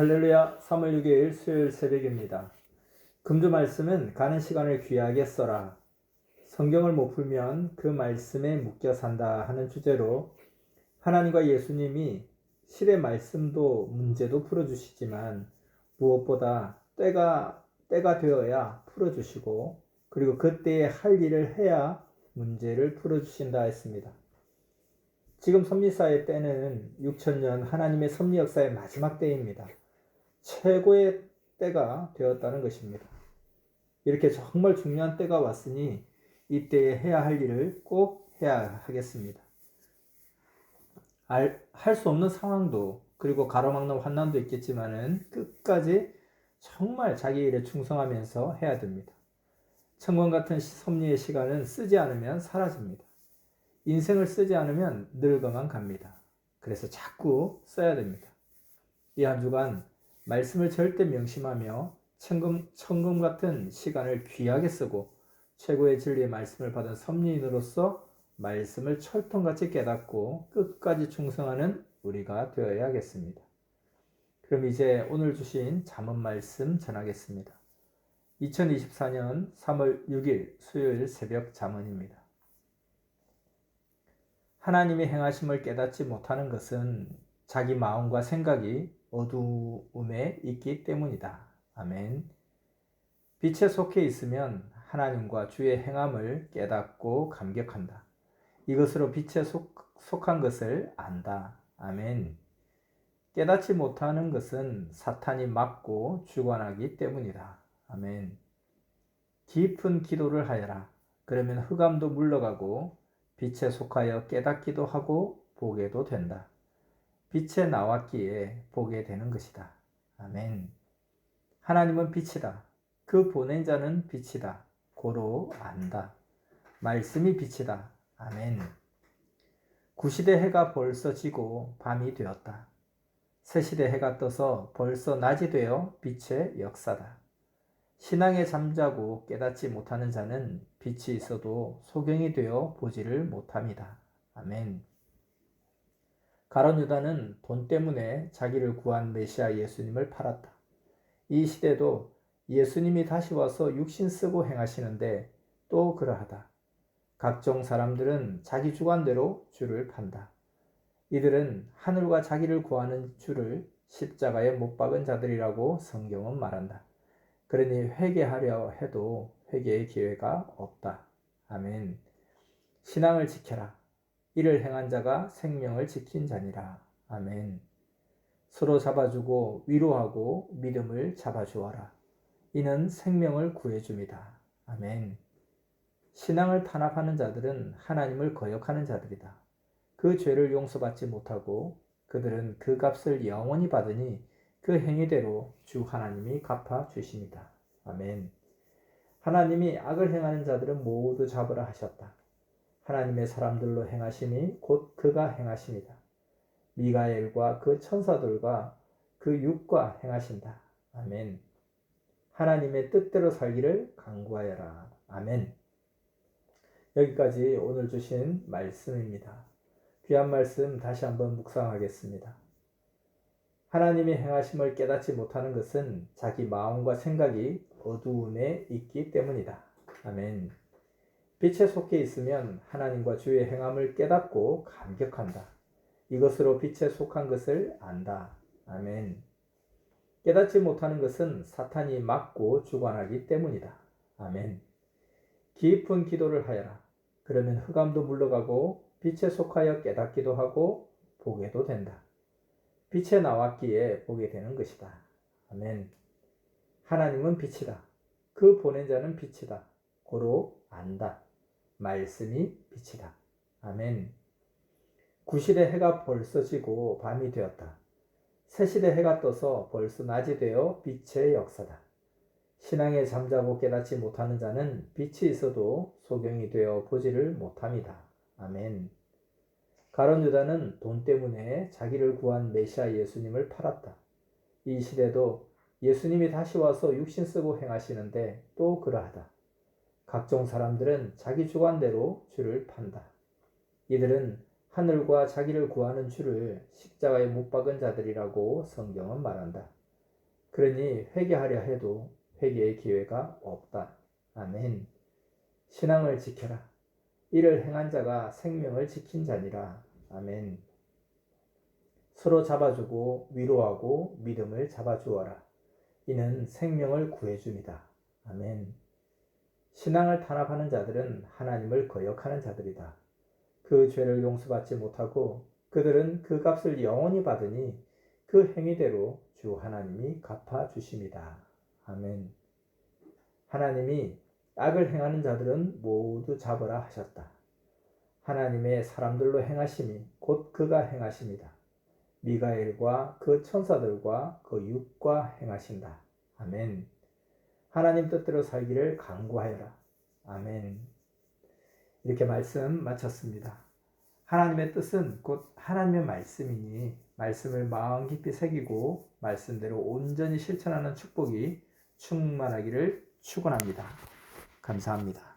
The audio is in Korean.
할렐루야 3월 6일 수요일 새벽입니다. 금주 말씀은 가는 시간을 귀하게 써라. 성경을 못 풀면 그 말씀에 묶여 산다 하는 주제로 하나님과 예수님이 실의 말씀도 문제도 풀어주시지만 무엇보다 때가 때가 되어야 풀어주시고 그리고 그때에 할 일을 해야 문제를 풀어주신다 했습니다. 지금 섭리사의 때는 6천년 하나님의 섭리 역사의 마지막 때입니다. 최고의 때가 되었다는 것입니다. 이렇게 정말 중요한 때가 왔으니 이때에 해야 할 일을 꼭 해야 하겠습니다. 할 수 없는 상황도 그리고 가로막는 환난도 있겠지만은 끝까지 정말 자기 일에 충성하면서 해야 됩니다. 천권 같은 섭리의 시간은 쓰지 않으면 사라집니다. 인생을 쓰지 않으면 늙어만 갑니다. 그래서 자꾸 써야 됩니다. 이 한 주간 말씀을 절대 명심하며 천금, 천금 같은 시간을 귀하게 쓰고 최고의 진리의 말씀을 받은 섭리인으로서 말씀을 철통같이 깨닫고 끝까지 충성하는 우리가 되어야겠습니다. 그럼 이제 오늘 주신 잠언 말씀 전하겠습니다. 2024년 3월 6일 수요일 새벽 잠언입니다. 하나님의 행하심을 깨닫지 못하는 것은 자기 마음과 생각이 어두움에 있기 때문이다. 아멘. 빛에 속해 있으면 하나님과 주의 행함을 깨닫고 감격한다. 이것으로 빛에 속, 속한 것을 안다. 아멘. 깨닫지 못하는 것은 사탄이 막고 주관하기 때문이다. 아멘. 깊은 기도를 하여라. 그러면 흑암도 물러가고 빛에 속하여 깨닫기도 하고 보게도 된다. 빛에 나왔기에 보게 되는 것이다. 아멘. 하나님은 빛이다. 그 보낸 자는 빛이다. 고로 안다. 말씀이 빛이다. 아멘. 구시대 해가 벌써 지고 밤이 되었다. 새시대 해가 떠서 벌써 낮이 되어 빛의 역사다. 신앙에 잠자고 깨닫지 못하는 자는 빛이 있어도 소경이 되어 보지를 못합니다. 아멘. 가론 유다는 돈 때문에 자기를 구한 메시아 예수님을 팔았다. 이 시대도 예수님이 다시 와서 육신 쓰고 행하시는데 또 그러하다. 각종 사람들은 자기 주관대로 주를 판다. 이들은 하늘과 자기를 구하는 주를 십자가에 못 박은 자들이라고 성경은 말한다. 그러니 회개하려 해도 회개의 기회가 없다. 아멘. 신앙을 지켜라. 이를 행한 자가 생명을 지킨 자니라. 아멘. 서로 잡아주고 위로하고 믿음을 잡아주어라. 이는 생명을 구해줍니다. 아멘. 신앙을 탄압하는 자들은 하나님을 거역하는 자들이다. 그 죄를 용서받지 못하고 그들은 그 값을 영원히 받으니 그 행위대로 주 하나님이 갚아 주십니다. 아멘. 하나님이 악을 행하는 자들은 모두 잡으라 하셨다. 하나님의 사람들로 행하시니 곧 그가 행하십니다. 미가엘과 그 천사들과 그 육과 행하신다. 아멘. 하나님의 뜻대로 살기를 강구하여라. 아멘. 여기까지 오늘 주신 말씀입니다. 귀한 말씀 다시 한번 묵상하겠습니다. 하나님의 행하심을 깨닫지 못하는 것은 자기 마음과 생각이 어두움에 있기 때문이다. 아멘. 빛에 속해 있으면 하나님과 주의 행함을 깨닫고 감격한다. 이것으로 빛에 속한 것을 안다. 아멘. 깨닫지 못하는 것은 사탄이 막고 주관하기 때문이다. 아멘. 깊은 기도를 하여라. 그러면 흑암도 물러가고 빛에 속하여 깨닫기도 하고 보게도 된다. 빛에 나왔기에 보게 되는 것이다. 아멘. 하나님은 빛이다. 그 보낸 자는 빛이다. 고로 안다. 말씀이 빛이다. 아멘. 구실의 해가 벌써 지고 밤이 되었다. 새시대 해가 떠서 벌써 낮이 되어 빛의 역사다. 신앙에 잠자고 깨닫지 못하는 자는 빛이 있어도 소경이 되어 보지를 못합니다. 아멘. 가론 유다는 돈 때문에 자기를 구한 메시아 예수님을 팔았다. 이 시대도 예수님이 다시 와서 육신 쓰고 행하시는데 또 그러하다. 각종 사람들은 자기 주관대로 주를 판다. 이들은 하늘과 자기를 구하는 주를 십자가에 못 박은 자들이라고 성경은 말한다. 그러니 회개하려 해도 회개의 기회가 없다. 아멘. 신앙을 지켜라. 이를 행한 자가 생명을 지킨 자니라. 아멘. 서로 잡아주고 위로하고 믿음을 잡아주어라. 이는 생명을 구해줍니다. 아멘. 신앙을 탄압하는 자들은 하나님을 거역하는 자들이다. 그 죄를 용서받지 못하고 그들은 그 값을 영원히 받으니 그 행위대로 주 하나님이 갚아 주십니다. 아멘. 하나님이 악을 행하는 자들은 모두 잡으라 하셨다. 하나님의 사람들로 행하심이 곧 그가 행하십니다. 미가엘과 그 천사들과 그 육과 행하신다. 아멘. 하나님 뜻대로 살기를 강구하여라. 아멘. 이렇게 말씀 마쳤습니다. 하나님의 뜻은 곧 하나님의 말씀이니 말씀을 마음 깊이 새기고 말씀대로 온전히 실천하는 축복이 충만하기를 축원합니다. 감사합니다.